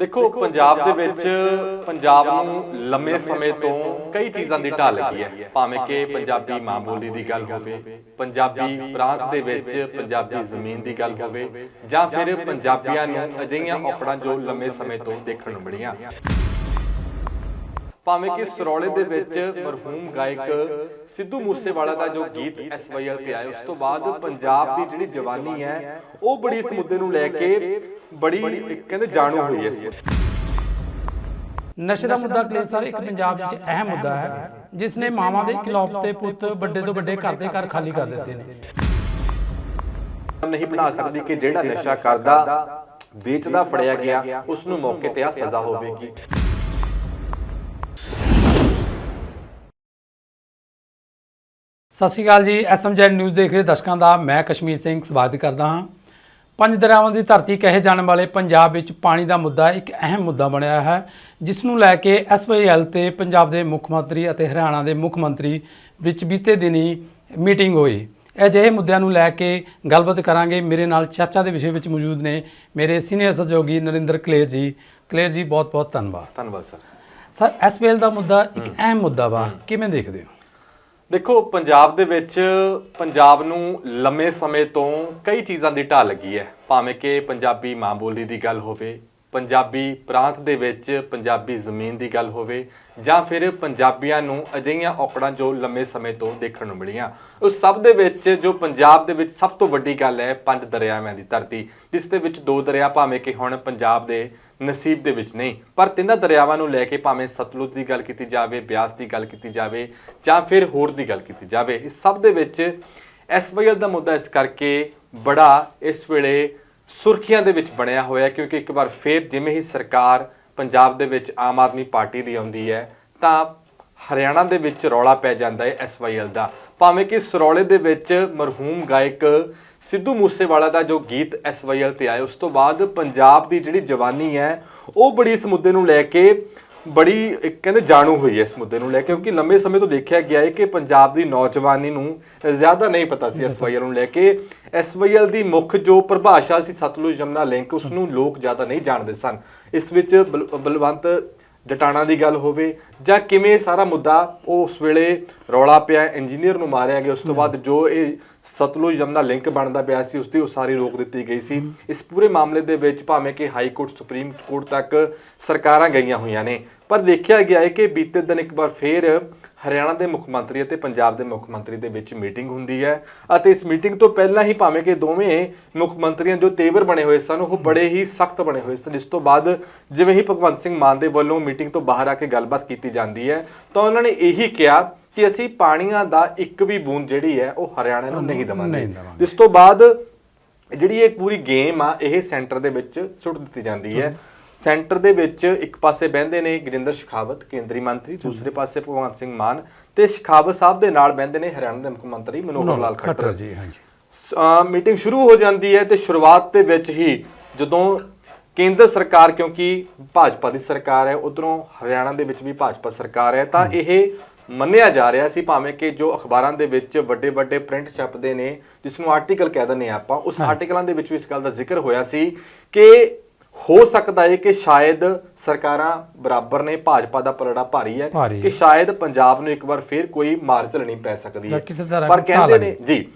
ਦੇਖੋ ਪੰਜਾਬ ਦੇ ਵਿੱਚ ਪੰਜਾਬ ਨੂੰ ਲੰਮੇ ਸਮੇਂ ਤੋਂ ਕਈ ਚੀਜ਼ਾਂ ਦੀ ਢਾਲ ਲੱਗੀ ਹੈ। ਭਾਵੇਂ ਕਿ ਪੰਜਾਬੀ ਮਾਂ ਬੋਲੀ ਦੀ ਗੱਲ ਹੋਵੇ ਪੰਜਾਬੀ ਪ੍ਰਾਂਤ ਦੇ ਵਿੱਚ ਪੰਜਾਬੀ ਜ਼ਮੀਨ ਦੀ ਗੱਲ ਹੋਵੇ ਜਾਂ ਫਿਰ ਪੰਜਾਬੀਆਂ ਨੂੰ ਅਜਿਹੀਆਂ ਔਕੜਾਂ ਜੋ ਲੰਮੇ ਸਮੇਂ ਤੋਂ ਦੇਖਣ ਨੂੰ ਮਿਲੀਆਂ। ਭਾਵੇਂ ਕਿ ਸਰੋਲੇ ਦੇ ਵਿੱਚ ਮਰਹੂਮ ਗਾਇਕ ਸਿੱਧੂ ਮੂਸੇਵਾਲਾ ਦਾ ਜੋ ਗੀਤ ਐਸਵਾਈਐਲ ਤੇ ਆਇਆ ਉਸ ਤੋਂ ਬਾਅਦ ਪੰਜਾਬ ਦੀ ਜਿਹੜੀ ਜਵਾਨੀ ਹੈ ਉਹ ਬੜੀ ਇਸ ਮੁੱਦੇ ਨੂੰ ਲੈ ਕੇ ਬੜੀ ਇੱਕ ਕਹਿੰਦੇ ਜਾਣੂ ਹੋਈ ਹੈ ਨਸ਼ੇ ਦਾ ਮੁੱਦਾ ਕਲੇਸ਼ ਸਰ ਇੱਕ ਪੰਜਾਬ ਵਿੱਚ ਅਹਿਮ ਮੁੱਦਾ ਹੈ ਜਿਸ ਨੇ ਮਾਵਾਂ ਦੇ ਇਕਲੌਤੇ ਪੁੱਤ ਵੱਡੇ ਤੋਂ ਵੱਡੇ ਘਰ ਦੇ ਘਰ ਖਾਲੀ ਕਰ ਦਿੱਤੇ ਨੇ। ਨਹੀਂ ਬਣਾ ਸਕਦੀ ਕਿ ਜਿਹੜਾ ਨਸ਼ਾ ਕਰਦਾ ਵੇਚਦਾ ਫੜਿਆ ਗਿਆ ਉਸ ਨੂੰ ਮੌਕੇ ਤੇ ਆ ਸਜ਼ਾ ਹੋਵੇਗੀ। ਸਤਿ ਸ਼੍ਰੀ ਅਕਾਲ ਜੀ ਐਸਐਮਜੈਡ ਨਿਊਜ਼ ਦੇਖ ਰਹੇ ਦਰਸ਼ਕਾਂ ਦਾ ਮੈਂ ਕਸ਼ਮੀਰ ਸਿੰਘ ਸਵਾਗਤ ਕਰਦਾ ਹਾਂ। ਪੰਜ ਦਰਿਆਵਾਂ ਦੀ ਧਰਤੀ ਕਹੇ ਜਾਣ ਵਾਲੇ ਪੰਜਾਬ ਵਿੱਚ ਪਾਣੀ ਦਾ ਮੁੱਦਾ ਇੱਕ ਅਹਿਮ ਮੁੱਦਾ ਬਣਿਆ ਹੈ ਜਿਸ ਨੂੰ ਲੈ ਕੇ ਐਸਵਾਈਐਲ ਤੇ ਪੰਜਾਬ ਦੇ ਮੁੱਖ ਮੰਤਰੀ ਅਤੇ ਹਰਿਆਣਾ ਦੇ ਮੁੱਖ ਮੰਤਰੀ ਵਿੱਚ ਬੀਤੇ ਦਿਨੀ ਮੀਟਿੰਗ ਹੋਈ। ਅਜਿਹੇ ਮੁੱਦਿਆਂ ਨੂੰ ਲੈ ਕੇ ਗੱਲਬਾਤ ਕਰਾਂਗੇ। ਮੇਰੇ ਨਾਲ ਚਰਚਾ ਦੇ ਵਿਸ਼ੇ ਵਿੱਚ ਮੌਜੂਦ ਨੇ ਮੇਰੇ ਸੀਨੀਅਰ ਸਹਿਯੋਗੀ ਨਰਿੰਦਰ ਕਲੇਰ ਜੀ। ਕਲੇਰ ਜੀ ਬਹੁਤ ਬਹੁਤ ਧੰਨਵਾਦ। ਧੰਨਵਾਦ ਸਰ। ਸਰ ਐਸਵਾਈਐਲ ਦਾ ਮੁੱਦਾ ਇੱਕ ਅਹਿਮ ਮੁੱਦਾ ਵਾ ਕਿਵੇਂ ਦੇਖਦੇ ਹੋ? ਦੇਖੋ, ਪੰਜਾਬ ਦੇ ਵਿੱਚ ਪੰਜਾਬ ਨੂੰ ਲੰਮੇ ਸਮੇਂ ਤੋਂ ਕਈ ਚੀਜ਼ਾਂ ਦੀ ਢਾਲ ਲੱਗੀ ਹੈ। ਭਾਵੇਂ ਕਿ ਪੰਜਾਬੀ ਮਾਂ ਬੋਲੀ ਦੀ ਗੱਲ ਹੋਵੇ, ਪੰਜਾਬੀ ਪ੍ਰਾਂਤ ਦੇ ਵਿੱਚ ਪੰਜਾਬੀ ਜ਼ਮੀਨ ਦੀ ਗੱਲ ਹੋਵੇ, ਜਾਂ ਫਿਰ ਪੰਜਾਬੀਆਂ ਨੂੰ ਅਜਿਹੀਆਂ ਔਕੜਾਂ ਜੋ ਲੰਮੇ ਸਮੇਂ ਤੋਂ ਦੇਖਣ ਨੂੰ ਮਿਲੀਆਂ। ਉਸ ਸਭ ਦੇ ਵਿੱਚ ਜੋ ਪੰਜਾਬ ਦੇ ਵਿੱਚ ਸਭ ਤੋਂ ਵੱਡੀ ਗੱਲ ਹੈ ਪੰਜ ਦਰਿਆਵਾਂ ਦੀ ਧਰਤੀ, ਜਿਸ ਦੇ ਵਿੱਚ ਦੋ ਦਰਿਆ ਭਾਵੇਂ ਕਿ ਹੁਣ ਪੰਜਾਬ ਦੇ ਨਸੀਬ ਦੇ ਵਿੱਚ ਨਹੀਂ। ਪਰ ਤਿੰਨਾਂ ਦਰਿਆਵਾਂ ਨੂੰ ਲੈ ਕੇ ਭਾਵੇਂ ਸਤਲੁਜ ਦੀ ਗੱਲ ਕੀਤੀ ਜਾਵੇ, ਬਿਆਸ ਦੀ ਗੱਲ ਕੀਤੀ ਜਾਵੇ, ਜਾਂ ਫਿਰ ਹੋਰ ਦੀ ਗੱਲ ਕੀਤੀ ਜਾਵੇ, ਇਸ ਸਭ ਦੇ ਵਿੱਚ ਐਸਵਾਈਐਲ ਦਾ ਮੁੱਦਾ ਇਸ ਕਰਕੇ ਬੜਾ ਇਸ ਵੇਲੇ ਸੁਰਖੀਆਂ ਦੇ ਵਿੱਚ ਬਣਿਆ ਹੋਇਆ ਕਿਉਂਕਿ ਇੱਕ ਵਾਰ ਫੇਰ ਜਿਵੇਂ ਹੀ ਸਰਕਾਰ ਪੰਜਾਬ ਦੇ ਵਿੱਚ ਆਮ ਆਦਮੀ ਪਾਰਟੀ ਦੀ ਆਉਂਦੀ ਹੈ, ਤਾਂ ਹਰਿਆਣਾ ਦੇ ਵਿੱਚ ਰੌਲਾ ਪੈ ਜਾਂਦਾ ਹੈ ਐਸਵਾਈਐਲ ਦਾ। ਭਾਵੇਂ ਕਿ ਸਰੌਲੇ ਦੇ ਵਿੱਚ ਮਰਹੂਮ ਗਾਇਕ ਸਿੱਧੂ ਮੂਸੇਵਾਲਾ ਦਾ ਜੋ ਗੀਤ ਐਸਵਾਈਐਲ ਤੇ ਆਇਆ ਉਸ ਤੋਂ ਬਾਅਦ ਪੰਜਾਬ ਦੀ ਜਿਹੜੀ ਜਵਾਨੀ ਹੈ ਉਹ ਬੜੀ ਇਸ ਮੁੱਦੇ ਨੂੰ ਲੈ ਕੇ ਬੜੀ ਇੱਕ ਕਹਿੰਦੇ ਜਾਣੂ ਹੋਈ ਹੈ ਇਸ ਮੁੱਦੇ ਨੂੰ ਲੈ ਕੇ ਕਿਉਂਕਿ ਲੰਮੇ ਸਮੇਂ ਤੋਂ ਦੇਖਿਆ ਗਿਆ ਹੈ ਕਿ ਪੰਜਾਬ ਦੀ ਨੌਜਵਾਨੀ ਨੂੰ ਜ਼ਿਆਦਾ ਨਹੀਂ ਪਤਾ ਸੀ ਐਸਵਾਈਐਲ ਨੂੰ ਲੈ ਕੇ। ਐਸਵਾਈਐਲ ਦੀ ਮੁੱਖ ਜੋ ਪਰਿਭਾਸ਼ਾ ਸੀ ਸਤਲੁਜ ਜਮਨਾ ਲਿੰਕ ਉਸ ਨੂੰ ਲੋਕ ਜ਼ਿਆਦਾ ਨਹੀਂ ਜਾਣਦੇ ਸਨ। ਇਸ ਵਿੱਚ ਬਲ- ਬਲਵੰਤ ਜਟਾਣਾ ਦੀ ਗੱਲ ਹੋਵੇ ਜਾਂ ਕਿਵੇਂ ਸਾਰਾ ਮੁੱਦਾ ਉਹ ਉਸ ਵੇਲੇ ਰੌਲਾ ਪਿਆ ਇੰਜੀਨੀਅਰ ਨੂੰ ਮਾਰਿਆ ਗਿਆ ਉਸ ਤੋਂ ਬਾਅਦ ਜੋ ਇਹ ਸਤਲੁਜ ਜਮਨਾ ਲਿੰਕ ਬਣਦਾ ਪਿਆ ਸੀ ਉਸ ਦੀ ਉਸਾਰੀ ਰੋਕ ਦਿੱਤੀ ਗਈ ਸੀ। ਇਸ ਪੂਰੇ ਮਾਮਲੇ ਦੇ ਵਿੱਚ ਭਾਵੇਂ ਕਿ ਹਾਈ ਕੋਰਟ ਸੁਪਰੀਮ ਕੋਰਟ ਤੱਕ ਸਰਕਾਰਾਂ ਗਈਆਂ ਹੋਈਆਂ ਨੇ ਪਰ ਦੇਖਿਆ ਗਿਆ ਹੈ ਕਿ ਬੀਤੇ ਦਿਨ ਇੱਕ ਵਾਰ ਫੇਰ ਹਰਿਆਣਾ ਦੇ ਮੁੱਖ ਮੰਤਰੀ ਅਤੇ ਪੰਜਾਬ ਦੇ ਮੁੱਖ ਮੰਤਰੀ ਦੇ ਵਿੱਚ ਮੀਟਿੰਗ ਹੁੰਦੀ ਹੈ ਅਤੇ ਇਸ ਮੀਟਿੰਗ ਤੋਂ ਪਹਿਲਾਂ ਹੀ ਭਾਵੇਂ ਕਿ ਦੋਵੇਂ ਮੁੱਖ ਮੰਤਰੀਆਂ ਜੋ ਤੇਵਰ ਬਣੇ ਹੋਏ ਸਨ ਉਹ ਬੜੇ ਹੀ ਸਖਤ ਬਣੇ ਹੋਏ ਸਨ। ਇਸ ਤੋਂ ਬਾਅਦ ਜਿਵੇਂ ਹੀ ਭਗਵੰਤ ਸਿੰਘ ਮਾਨ ਦੇ ਵੱਲੋਂ ਮੀਟਿੰਗ ਤੋਂ ਬਾਹਰ ਆ ਕੇ ਗੱਲਬਾਤ ਕੀਤੀ ਜਾਂਦੀ ਹੈ ਤਾਂ ਉਹਨਾਂ ਨੇ ਇਹੀ ਕਿਹਾ ਕਿ ਅਸੀਂ ਪਾਣੀਆਂ ਦਾ ਇੱਕ ਵੀ ਬੂੰਦ ਜਿਹੜੀ ਹੈ ਉਹ ਹਰਿਆਣਾ ਨੂੰ ਨਹੀਂ ਦਵਾਂਗੇ। ਇਸ ਤੋਂ ਬਾਅਦ ਜਿਹੜੀ ਇਹ ਪੂਰੀ ਗੇਮ ਆ ਇਹ ਸੈਂਟਰ ਦੇ ਵਿੱਚ ਸੁੱਟ ਦਿੱਤੀ ਜਾਂਦੀ ਹੈ। ਸੈਂਟਰ ਦੇ ਵਿੱਚ ਇੱਕ ਪਾਸੇ ਬਹਿੰਦੇ ਨੇ ਗਜਿੰਦਰ ਸ਼ਿਖਾਵਤ ਕੇਂਦਰੀ ਮੰਤਰੀ ਦੂਸਰੇ ਪਾਸੇ ਭਗਵੰਤ ਸਿੰਘ ਮਾਨ ਤੇ ਸ਼ਿਖਾਵਤ ਸਾਹਿਬ ਦੇ ਨਾਲ ਬਹਿੰਦੇ ਨੇ ਹਰਿਆਣਾ ਦੇ ਮੁੱਖ ਮੰਤਰੀ ਮਨੋਹਰ ਲਾਲ ਖੱਟਰ। ਜੀ ਹਾਂਜੀ। ਮੀਟਿੰਗ ਸ਼ੁਰੂ ਹੋ ਜਾਂਦੀ ਹੈ ਤੇ ਸ਼ੁਰੂਆਤ ਦੇ ਵਿੱਚ ਹੀ ਜਦੋਂ ਕੇਂਦਰ ਸਰਕਾਰ ਕਿਉਂਕਿ ਭਾਜਪਾ ਦੀ ਸਰਕਾਰ ਹੈ ਉਧਰੋਂ ਹਰਿਆਣਾ ਦੇ ਵਿੱਚ ਵੀ ਭਾਜਪਾ ਸਰਕਾਰ ਹੈ ਤਾਂ ਇਹ ਮੰਨਿਆ ਜਾ ਰਿਹਾ ਸੀ ਭਾਵੇਂ ਕਿ ਜੋ ਅਖਬਾਰਾਂ ਦੇ ਵਿੱਚ ਵੱਡੇ ਵੱਡੇ ਪ੍ਰਿੰਟ ਛਪਦੇ ਨੇ ਜਿਸ ਨੂੰ ਆਰਟੀਕਲ ਕਹਿ ਦਿੰਦੇ ਆ ਆਪਾਂ ਉਸ ਆਰਟੀਕਲਾਂ ਦੇ ਵਿੱਚ ਵੀ ਇਸ ਗੱਲ ਦਾ ਜ਼ਿਕਰ ਹੋਇਆ ਸੀ ਕਿ ਹੋ ਸਕਦਾ ਹੈ ਕਿ ਸ਼ਾਇਦ ਸਰਕਾਰਾਂ ਬਰਾਬਰ ਨੇ ਭਾਜਪਾ ਦਾ ਪਲੜਾ ਭਾਰੀ ਹੈ। ਕਿ ਸ਼ਾਇਦ ਪੰਜਾਬ ਨੂੰ ਇੱਕ ਵਾਰ ਫੇਰ ਕੋਈ ਮਾਰ ਝੱਲਣੀ ਪੈ ਸਕਦੀ ਹੈ। ਪਰ ਕਹਿੰਦੇ ਨੇ ਜੀ।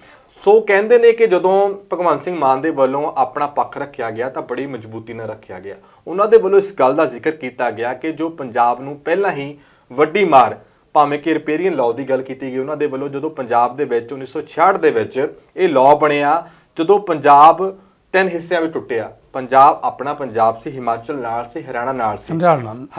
ਸੋ ਕਹਿੰਦੇ ਨੇ ਕਿ ਜਦੋਂ ਭਗਵੰਤ ਸਿੰਘ ਮਾਨ ਦੇ ਵੱਲੋਂ ਆਪਣਾ ਪੱਖ ਰੱਖਿਆ ਗਿਆ ਤਾਂ ਬੜੀ ਮਜ਼ਬੂਤੀ ਨਾਲ ਰੱਖਿਆ ਗਿਆ। ਉਹਨਾਂ ਦੇ ਵੱਲੋਂ ਇਸ ਗੱਲ ਦਾ ਜ਼ਿਕਰ ਕੀਤਾ ਗਿਆ ਕਿ ਜੋ ਪੰਜਾਬ ਨੂੰ ਪਹਿਲਾਂ ਹੀ ਵੱਡੀ ਮਾਰ ਭਾਵੇਂ ਕਿ ਰਿਪੇਰੀਅਨ ਲਾਅ ਦੀ ਗੱਲ ਕੀਤੀ ਗਈ ਉਹਨਾਂ ਦੇ ਵੱਲੋਂ ਜਦੋਂ ਪੰਜਾਬ ਦੇ ਵਿੱਚ 1966 ਦੇ ਵਿੱਚ ਇਹ ਲਾਅ ਬਣਿਆ ਜਦੋਂ ਪੰਜਾਬ ਤਿੰਨ ਹਿੱਸਿਆਂ ਵਿੱਚ ਟੁੱਟਿਆ ਪੰਜਾਬ ਆਪਣਾ ਪੰਜਾਬ ਸੀ ਹਿਮਾਚਲ ਨਾਲ ਸੀ ਹਰਿਆਣਾ ਨਾਲ ਸੀ।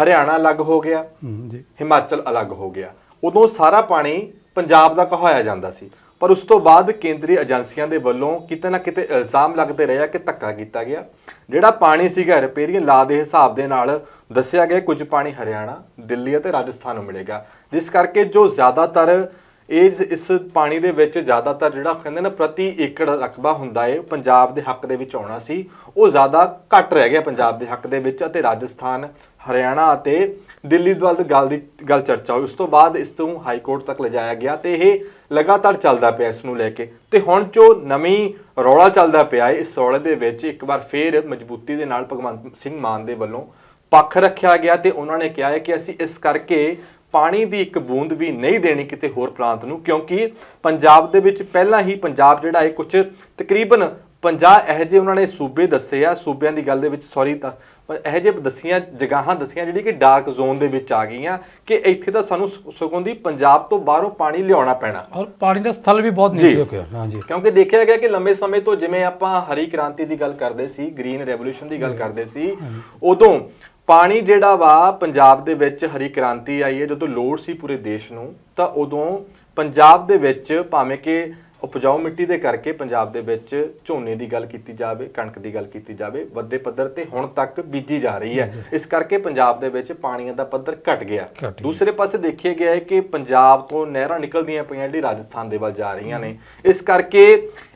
ਹਰਿਆਣਾ ਅਲੱਗ ਹੋ ਗਿਆ ਜੀ। ਹਿਮਾਚਲ ਅਲੱਗ ਹੋ ਗਿਆ। ਉਦੋਂ ਸਾਰਾ ਪਾਣੀ ਪੰਜਾਬ ਦਾ ਕਹਾਇਆ ਜਾਂਦਾ ਸੀ। ਪਰ ਉਸ ਤੋਂ ਬਾਅਦ ਕੇਂਦਰੀ ਏਜੰਸੀਆਂ ਦੇ ਵੱਲੋਂ ਕਿਤੇ ਨਾ ਕਿਤੇ ਇਲਜ਼ਾਮ ਲੱਗਦੇ ਰਹੇ ਆ ਕਿ ਧੱਕਾ ਕੀਤਾ ਗਿਆ। ਜਿਹੜਾ ਪਾਣੀ ਸੀਗਾ ਰਿਪੇਰੀਅਨ ਲਾ ਦੇ ਹਿਸਾਬ ਦੇ ਨਾਲ ਦੱਸਿਆ ਗਿਆ ਕੁਝ ਪਾਣੀ ਹਰਿਆਣਾ, ਦਿੱਲੀ ਅਤੇ ਰਾਜਸਥਾਨ ਨੂੰ ਮਿਲੇਗਾ। ਜਿਸ ਕਰਕੇ ਜੋ ਜ਼ਿਆਦਾਤਰ ਇਸ ਇਸ ਪਾਣੀ ਦੇ ਵਿੱਚ ਜ਼ਿਆਦਾਤਰ ਜਿਹੜਾ ਕਹਿੰਦੇ ਨਾ ਪ੍ਰਤੀ ਏਕੜ ਰਕਬਾ ਹੁੰਦਾ ਹੈ ਪੰਜਾਬ ਦੇ ਹੱਕ ਦੇ ਵਿੱਚ ਆਉਣਾ ਸੀ, ਉਹ ਜ਼ਿਆਦਾ ਘੱਟ ਰਹਿ ਗਿਆ ਪੰਜਾਬ ਦੇ ਹੱਕ ਦੇ ਵਿੱਚ ਅਤੇ ਰਾਜਸਥਾਨ, ਹਰਿਆਣਾ ਅਤੇ ਦਿੱਲੀ ਵੱਲ ਗੱਲ ਦੀ ਗੱਲ ਚਰਚਾ ਹੋਈ, ਉਸ ਤੋਂ ਬਾਅਦ ਇਸ ਨੂੰ ਹਾਈ ਕੋਰਟ ਤੱਕ ਲਿਜਾਇਆ ਗਿਆ ਤੇ ਇਹ ਲਗਾਤਾਰ ਚੱਲਦਾ ਪਿਆ ਇਸ ਨੂੰ ਲੈ ਕੇ। ਤੇ ਹੁਣ ਜੋ ਨਵੀਂ ਰੌਲਾ ਚੱਲਦਾ ਪਿਆ ਹੈ, ਇਸ ਰੌਲੇ ਦੇ ਵਿੱਚ ਇੱਕ ਵਾਰ ਫੇਰ ਮਜ਼ਬੂਤੀ ਦੇ ਨਾਲ ਭਗਵੰਤ ਸਿੰਘ ਮਾਨ ਦੇ ਵੱਲੋਂ ਪੱਖ ਰੱਖਿਆ ਗਿਆ ਤੇ ਉਹਨਾਂ ਨੇ ਕਿਹਾ ਹੈ ਕਿ ਅਸੀਂ ਇਸ ਕਰਕੇ ਪਾਣੀ ਦੀ ਇੱਕ ਬੂੰਦ ਵੀ ਨਹੀਂ ਦੇਣੀ ਕਿਤੇ ਹੋਰ ਪ੍ਰਾਂਤ ਨੂੰ, ਕਿਉਂਕਿ ਪੰਜਾਬ ਦੇ ਵਿੱਚ ਪਹਿਲਾਂ ਹੀ ਪੰਜਾਬ ਜਿਹੜਾ ਹੈ ਕੁਝ ਤਕਰੀਬਨ 50 ਇਹੋ ਜਿਹੇ ਉਹਨਾਂ ਨੇ ਸੂਬੇ ਦੱਸੇ ਆ। ਸੂਬਿਆਂ ਦੀ ਗੱਲ ਦੇ ਵਿੱਚ ਸੌਰੀ ਤਾਂ ਇਹੋ ਜਿਹੇ ਦੱਸੀਆਂ ਜਗ੍ਹਾਵਾਂ ਦੱਸੀਆਂ ਜਿਹੜੀ ਕਿ ਡਾਰਕ ਜ਼ੋਨ ਦੇ ਵਿੱਚ ਆ ਗਈਆਂ ਕਿ ਇੱਥੇ ਤਾਂ ਸਾਨੂੰ ਸਗੋਂ ਦੀ ਪੰਜਾਬ ਤੋਂ ਬਾਹਰੋਂ ਪਾਣੀ ਲਿਆਉਣਾ ਪੈਣਾ। ਔਰ ਪਾਣੀ ਦਾ ਸਥਲ ਵੀ ਬਹੁਤ। ਨੀਚੇ ਹੋ ਗਿਆ। ਹਾਂਜੀ ਕਿਉਂਕਿ ਦੇਖਿਆ ਗਿਆ ਕਿ ਲੰਮੇ ਸਮੇਂ ਤੋਂ ਜਿਵੇਂ ਆਪਾਂ ਹਰੀ ਕ੍ਰਾਂਤੀ ਦੀ ਗੱਲ ਕਰਦੇ ਸੀ ਗ੍ਰੀਨ ਰੈਵੋਲੂਸ਼ਨ ਦੀ ਗੱਲ ਕਰਦੇ ਸੀ ਉਦੋਂ ਪਾਣੀ ਜਿਹੜਾ ਵਾ ਪੰਜਾਬ ਦੇ ਵਿੱਚ ਹਰੀ ਕ੍ਰਾਂਤੀ ਆਈ ਹੈ ਜਦੋਂ ਲੋੜ ਸੀ ਪੂਰੇ ਦੇਸ਼ ਨੂੰ ਤਾਂ ਉਦੋਂ ਪੰਜਾਬ ਦੇ ਵਿੱਚ ਭਾਵੇਂ ਕਿ ਉਪਜਾਊ ਮਿੱਟੀ ਦੇ ਕਰਕੇ ਪੰਜਾਬ ਦੇ ਵਿੱਚ ਝੋਨੇ ਦੀ ਗੱਲ ਕੀਤੀ ਜਾਵੇ ਕਣਕ ਦੀ ਗੱਲ ਕੀਤੀ ਜਾਵੇ ਵੱਡੇ ਪੱਧਰ ਤੇ ਹੁਣ ਤੱਕ ਬੀਜੀ ਜਾ ਰਹੀ ਹੈ। ਇਸ ਕਰਕੇ ਪੰਜਾਬ ਦੇ ਵਿੱਚ ਪਾਣੀਆਂ ਦਾ ਪੱਧਰ ਘਟ ਗਿਆ। ਦੂਸਰੇ ਪਾਸੇ ਦੇਖਿਆ ਗਿਆ ਹੈ ਕਿ ਪੰਜਾਬ ਤੋਂ ਨਹਿਰਾਂ ਨਿਕਲਦੀਆਂ ਪਈਆਂ ਜਿਹੜੀ ਰਾਜਸਥਾਨ ਦੇ ਵੱਲ ਜਾ ਰਹੀਆਂ ਨੇ। ਇਸ ਕਰਕੇ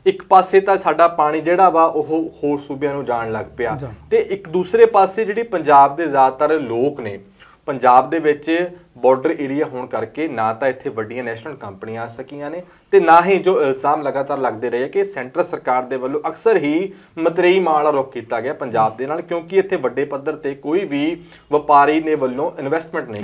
ਇੱਕ ਪਾਸੇ ਤਾਂ ਸਾਡਾ ਪਾਣੀ ਜਿਹੜਾ ਵਾ ਉਹ ਹੋਰ ਸੂਬਿਆਂ ਨੂੰ ਜਾਣ ਲੱਗ ਪਿਆ। ਤੇ ਇੱਕ ਦੂਸਰੇ ਪਾਸੇ ਜਿਹੜੀ ਪੰਜਾਬ ਦੇ ਜ਼ਿਆਦਾਤਰ ਲੋਕ ਨੇ ਪੰਜਾਬ ਦੇ ਵਿੱਚ ਬਾਰਡਰ ਏਰੀਆ ਹੋਣ ਕਰਕੇ ਨਾ ਤਾਂ ਇੱਥੇ ਵੱਡੀਆਂ ਨੈਸ਼ਨਲ ਕੰਪਨੀਆਂ ਆ ਸਕੀਆਂ ਨੇ ਤੇ ਨਾ ਹੀ ਜੋ ਇਲਜ਼ਾਮ ਲਗਾਤਾਰ ਲੱਗਦੇ ਰਹੇ ਕਿ ਸੈਂਟਰ ਸਰਕਾਰ ਦੇ ਵੱਲੋਂ ਅਕਸਰ ਹੀ ਮਤਰੇਈ ਮਾਲ ਦਾ ਰੁਖ ਕੀਤਾ ਗਿਆ ਪੰਜਾਬ ਦੇ ਨਾਲ ਕਿਉਂਕਿ ਇੱਥੇ ਵੱਡੇ ਪੱਧਰ ਤੇ ਕੋਈ ਵੀ ਵਪਾਰੀ ਨੇ ਵੱਲੋਂ ਇਨਵੈਸਟਮੈਂਟ ਨਹੀਂ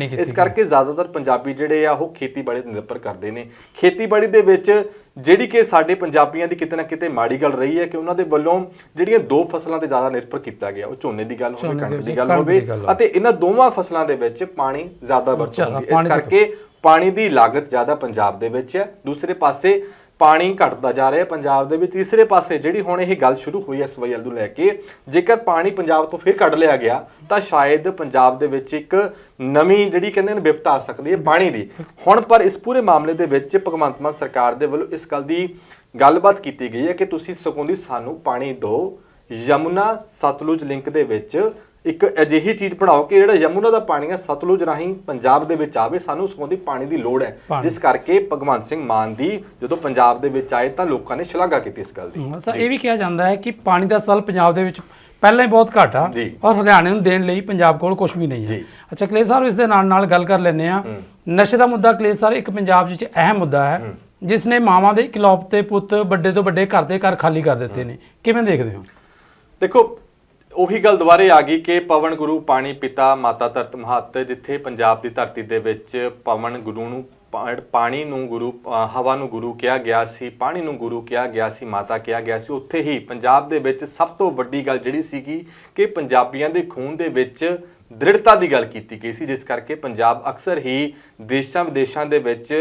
ਕੀਤੀ ਇਸ। ਕਰਕੇ ਜ਼ਿਆਦਾਤਰ ਪੰਜਾਬੀ ਜਿਹੜੇ ਆ ਉਹ ਖੇਤੀਬਾੜੀ ਤੇ ਨਿਰਭਰ ਕਰਦੇ ਨੇ ਖੇਤੀਬਾੜੀ ਦੇ ਵਿੱਚ ਜਿਹੜੀ ਕਿ ਸਾਡੇ ਪੰਜਾਬੀਆਂ ਦੀ ਕਿਤੇ ਨਾ ਕਿਤੇ ਮਾੜੀ ਗੱਲ ਰਹੀ ਹੈ ਕਿ ਉਹਨਾਂ ਦੇ ਵੱਲੋਂ ਜਿਹੜੀਆਂ ਦੋ ਫਸਲਾਂ ਤੇ ਜ਼ਿਆਦਾ ਨਿਰਭਰ ਕੀਤਾ ਗਿਆ ਉਹ ਝੋਨੇ ਦੀ ਗੱਲ ਹੋਵੇ ਕਣਕ ਦੀ ਗੱਲ ਹੋਵੇ। ਅਤੇ ਇਹਨਾਂ ਦੋਵਾਂ ਫਸਲਾਂ ਦੇ ਵਿੱਚ ਪਾਣੀ ਜ਼ਿਆਦਾ ਵਰਤੋਂ ਜ਼ਿਆਦਾ ਹੁੰਦੀ ਹੈ। ਇਸ ਕਰਕੇ ਪਾਣੀ ਦੀ ਲਾਗਤ ਜ਼ਿਆਦਾ ਪੰਜਾਬ ਦੇ ਵਿੱਚ ਹੈ। ਦੂਸਰੇ ਪਾਸੇ ਪਾਣੀ ਘਟਦਾ ਜਾ ਰਿਹਾ ਪੰਜਾਬ ਦੇ ਵਿੱਚ ਤੀਸਰੇ ਪਾਸੇ ਜਿਹੜੀ ਹੁਣ ਇਹ ਗੱਲ ਸ਼ੁਰੂ ਹੋਈ ਹੈ ਸਵੈਲ ਨੂੰ ਲੈ ਕੇ, ਜੇਕਰ ਪਾਣੀ ਪੰਜਾਬ ਤੋਂ ਫਿਰ ਕੱਢ ਲਿਆ ਗਿਆ, ਤਾਂ ਸ਼ਾਇਦ ਪੰਜਾਬ ਦੇ ਵਿੱਚ ਇੱਕ ਨਵੀਂ ਜਿਹੜੀ ਕਹਿੰਦੇ ਨੇ ਵਿਪਤਾ ਆ ਸਕਦੀ ਹੈ ਪਾਣੀ ਦੀ। ਹੁਣ ਪਰ ਇਸ ਪੂਰੇ ਮਾਮਲੇ ਦੇ ਵਿੱਚ ਭਗਵੰਤ ਮਾਨ ਸਰਕਾਰ ਦੇ ਵੱਲੋਂ ਇਸ ਗੱਲ ਦੀ ਗੱਲਬਾਤ ਕੀਤੀ ਗਈ ਹੈ ਕਿ ਤੁਸੀਂ ਸਗੋਂ ਦੀ ਸਾਨੂੰ ਪਾਣੀ ਦਿਓ। ਯਮੁਨਾ ਸਤਲੁਜ ਲਿੰਕ ਦੇ ਵਿੱਚ ਇੱਕ ਅਜਿਹੀ ਚੀਜ਼ ਬਣਾਓ ਕਿ ਜਿਹੜਾ ਯਮੁਨਾ ਦਾ ਪਾਣੀ ਹੈ ਸਤਲੁਜ ਰਾਹੀਂ ਪੰਜਾਬ ਦੇ ਵਿੱਚ ਆਵੇ ਸਾਨੂੰ ਸਗੋਂ ਦੀ ਪਾਣੀ ਦੀ ਲੋੜ ਹੈ। ਜਿਸ ਕਰਕੇ ਭਗਵੰਤ ਸਿੰਘ ਮਾਨ ਦੀ ਜਦੋਂ ਪੰਜਾਬ ਦੇ ਵਿੱਚ ਆਏ ਤਾਂ ਲੋਕਾਂ ਨੇ ਸ਼ਲਾਘਾ ਕੀਤੀ ਇਸ ਗੱਲ ਦੀ ਸਰ ਇਹ ਵੀ ਕਿਹਾ ਜਾਂਦਾ ਹੈ ਕਿ ਪਾਣੀ ਦਾ ਸਥਲ ਪੰਜਾਬ ਦੇ ਵਿੱਚ ਪਹਿਲਾਂ ਹੀ ਬਹੁਤ ਘੱਟ ਆ। ਔਰ ਹਰਿਆਣੇ ਨੂੰ ਦੇਣ ਲਈ ਪੰਜਾਬ ਕੋਲ ਕੁਝ ਵੀ ਨਹੀਂ ਹੈ। ਅੱਛਾ ਕਲੇਸ਼ ਸਾਹਿਬ ਇਸ ਦੇ ਨਾਲ ਨਾਲ ਗੱਲ ਕਰ ਲੈਂਦੇ ਆ। ਨਸ਼ੇ ਦਾ ਮੁੱਦਾ ਕਲੇਸ਼ ਸਾਹਿਬ ਇੱਕ ਪੰਜਾਬ ਵਿੱਚ ਅਹਿਮ ਮੁੱਦਾ ਹੈ ਹੂੰ। ਜਿਸ ਨੇ ਮਾਵਾਂ ਦੇ ਇਕਲੌਤੇ ਪੁੱਤ ਵੱਡੇ ਤੋਂ ਵੱਡੇ ਘਰ ਦੇ ਘਰ ਖਾਲੀ ਕਰ ਦਿੱਤੇ ਨੇ ਕਿਵੇਂ ਦੇਖਦੇ ਹੋ ਦੇਖੋ ਉਹੀ ਗੱਲ ਦੁਬਾਰੇ ਆ ਗਈ ਕਿ ਪਵਨ ਗੁਰੂ ਪਾਣੀ ਪਿਤਾ ਮਾਤਾ ਧਰਤ ਮਹੱਤ, ਜਿੱਥੇ ਪੰਜਾਬ ਦੀ ਧਰਤੀ ਦੇ ਵਿੱਚ ਪਵਨ ਗੁਰੂ ਨੂੰ ਪਾਣੀ ਨੂੰ ਗੁਰੂ ਹਵਾ ਨੂੰ ਗੁਰੂ ਕਿਹਾ ਗਿਆ ਸੀ, ਪਾਣੀ ਨੂੰ ਗੁਰੂ ਕਿਹਾ ਗਿਆ ਸੀ, ਮਾਤਾ ਕਿਹਾ ਗਿਆ ਸੀ। ਉੱਥੇ ਹੀ ਪੰਜਾਬ ਦੇ ਵਿੱਚ ਸਭ ਤੋਂ ਵੱਡੀ ਗੱਲ ਜਿਹੜੀ ਸੀਗੀ ਕਿ ਪੰਜਾਬੀਆਂ ਦੇ ਖੂਨ ਦੇ ਵਿੱਚ ਦ੍ਰਿੜਤਾ ਦੀ ਗੱਲ ਕੀਤੀ ਗਈ ਸੀ, ਜਿਸ ਕਰਕੇ ਪੰਜਾਬ ਅਕਸਰ ਹੀ ਦੇਸ਼ਾਂ ਵਿਦੇਸ਼ਾਂ ਦੇ ਵਿੱਚ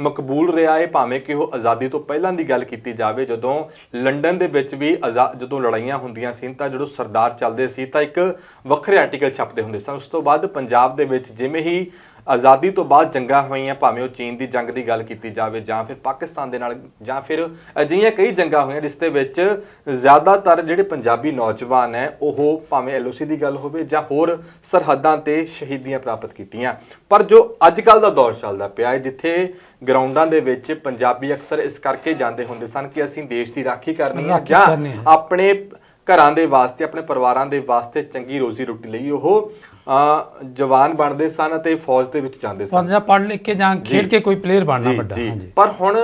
ਮਕਬੂਲ ਰਿਹਾ ਹੈ, ਭਾਵੇਂ ਕਿ ਉਹ ਆਜ਼ਾਦੀ ਤੋਂ ਪਹਿਲਾਂ ਦੀ ਗੱਲ ਕੀਤੀ ਜਾਵੇ, ਜਦੋਂ ਲੰਡਨ ਦੇ ਵਿੱਚ ਵੀ ਆਜ਼ਾ- ਜਦੋਂ ਲੜਾਈਆਂ ਹੁੰਦੀਆਂ ਸੀ, ਤਾਂ ਜਦੋਂ ਸਰਦਾਰ ਚੱਲਦੇ ਸੀ, ਤਾਂ ਇੱਕ ਵੱਖਰੇ ਆਰਟੀਕਲ ਛਪਦੇ ਹੁੰਦੇ ਸਨ। ਉਸ ਤੋਂ ਬਾਅਦ ਪੰਜਾਬ ਦੇ ਵਿੱਚ ਜਿਵੇਂ ਹੀ ਆਜ਼ਾਦੀ ਤੋਂ ਬਾਅਦ ਜੰਗਾਂ ਹੋਈਆਂ ਭਾਵੇਂ ਉਹ ਚੀਨ ਦੀ ਜੰਗ ਦੀ ਗੱਲ ਕੀਤੀ ਜਾਵੇ ਜਾਂ ਫਿਰ ਪਾਕਿਸਤਾਨ ਦੇ ਨਾਲ ਜਾਂ ਫਿਰ ਅਜਿਹੀਆਂ ਕਈ ਜੰਗਾਂ ਹੋਈਆਂ ਜਿਸ ਦੇ ਵਿੱਚ ਜ਼ਿਆਦਾਤਰ ਜਿਹੜੇ ਪੰਜਾਬੀ ਨੌਜਵਾਨ ਹੈ ਉਹ ਭਾਵੇਂ ਐਲਓਸੀ ਦੀ ਗੱਲ ਹੋਵੇ ਜਾਂ ਹੋਰ ਸਰਹੱਦਾਂ ਤੇ ਸ਼ਹੀਦੀਆਂ ਪ੍ਰਾਪਤ ਕੀਤੀਆਂ ਪਰ ਜੋ ਅੱਜ ਕੱਲ ਦਾ ਦੌਰ ਚੱਲਦਾ ਪਿਆ ਹੈ ਜਿੱਥੇ ਗਰਾਊਂਡਾਂ ਦੇ ਵਿੱਚ ਪੰਜਾਬੀ ਅਕਸਰ ਇਸ ਕਰਕੇ ਜਾਂਦੇ ਹੁੰਦੇ ਸਨ ਕਿ ਅਸੀਂ ਦੇਸ਼ ਦੀ ਰਾਖੀ ਕਰਨੀ ਹੈ ਜਾਂ। ਆਪਣੇ ਘਰਾਂ ਦੇ ਵਾਸਤੇ ਆਪਣੇ ਪਰਿਵਾਰਾਂ ਦੇ ਵਾਸਤੇ ਚੰਗੀ ਰੋਜ਼ੀ ਰੋਟੀ ਲਈ ਉਹ ਜਵਾਨ ਬਣਦੇ ਸਨ ਅਤੇ ਫੌਜ ਦੇ ਵਿੱਚ ਜਾਂਦੇ ਸਨ। ਜਾਂ ਪੜ੍ਹ ਲਿਖ ਕੇ ਜਾਂ ਖੇਡ ਕੇ ਕੋਈ ਪਲੇਅਰ ਬਣਨਾ ਵੱਡਾ। ਹਾਂਜੀ। ਪਰ ਹੁਣ